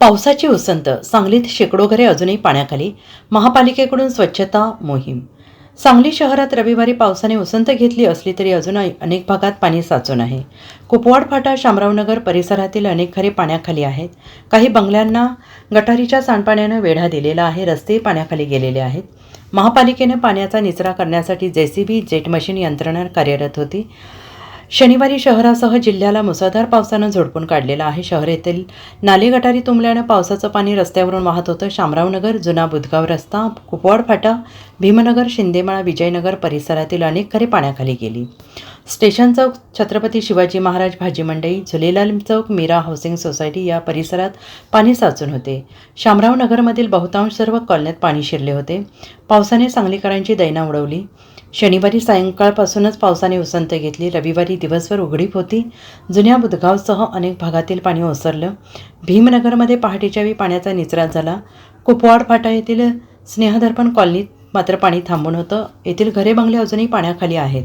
पावसाची उसंत. सांगलीत शेकडो घरे अजूनही पाण्याखाली. महापालिकेकडून स्वच्छता मोहीम. सांगली शहरात रविवारी पावसाने उसंत घेतली असली तरी अजूनही अनेक भागात पाणी साचून आहे. कुपवाड फाटा शामरावनगर परिसरातील अनेक घरे पाण्याखाली आहेत. काही बंगल्यांना गटारीच्या सांडपाण्यानं वेढा दिलेला आहे. रस्ते पाण्याखाली गेलेले आहेत. महापालिकेने पाण्याचा निचरा करण्यासाठी जेसीबी जेट मशीन यंत्रणा कार्यरत होती. शनिवारी शहरासह जिल्ह्याला मुसळधार पावसानं झोडपून काढलेलं आहे. शहर येथील नाले गटारी तुंबल्यानं पावसाचं पाणी रस्त्यावरून वाहत होतं. शामरावनगर जुना बुधगाव रस्ता कुपवाड फाटा भीमनगर शिंदेमाळा विजयनगर परिसरातील अनेक घरे पाण्याखाली गेली. स्टेशन चौक छत्रपती शिवाजी महाराज भाजी मंडई झुलेलाल चौक मीरा हाऊसिंग सोसायटी या परिसरात पाणी साचून होते. शामरावनगरमधील बहुतांश सर्व कॉलनीत पाणी शिरले होते. पावसाने सांगलीकरांची दैना उडवली. शनिवारी सायंकाळपासूनच पावसाने उसंत घेतली. रविवारी दिवसभर उघडीप होती. जुन्या बुधगावसह अनेक भागातील पाणी ओसरलं. भीमनगरमध्ये पहाटेच्या वेळी पाण्याचा निचरा झाला. कुपवाड फाटा येथील स्नेहदर्पण कॉलनीत मात्र पाणी थांबून होतं. येथील घरे बंगले अजूनही पाण्याखाली आहेत.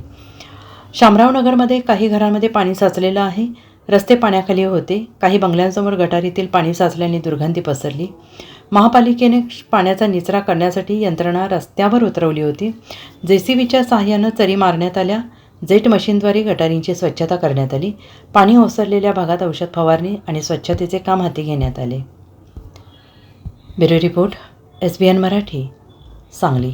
शामरावनगरमध्ये काही घरांमध्ये पाणी साचलेलं आहे. रस्ते पाण्याखाली होते. काही बंगल्यांसमोर गटारीतील पाणी साचल्याने दुर्गंधी पसरली. महापालिकेने पाण्याचा निचरा करण्यासाठी यंत्रणा रस्त्यावर उतरवली होती. जे सी बीच्या सहाय्यानं चरी मारण्यात आल्या. जेट मशीनद्वारे गटारींची स्वच्छता करण्यात आली. पाणी ओसरलेल्या भागात औषध फवारणी आणि स्वच्छतेचे काम हाती घेण्यात आले. Bureau report S B N Marathi Sangli.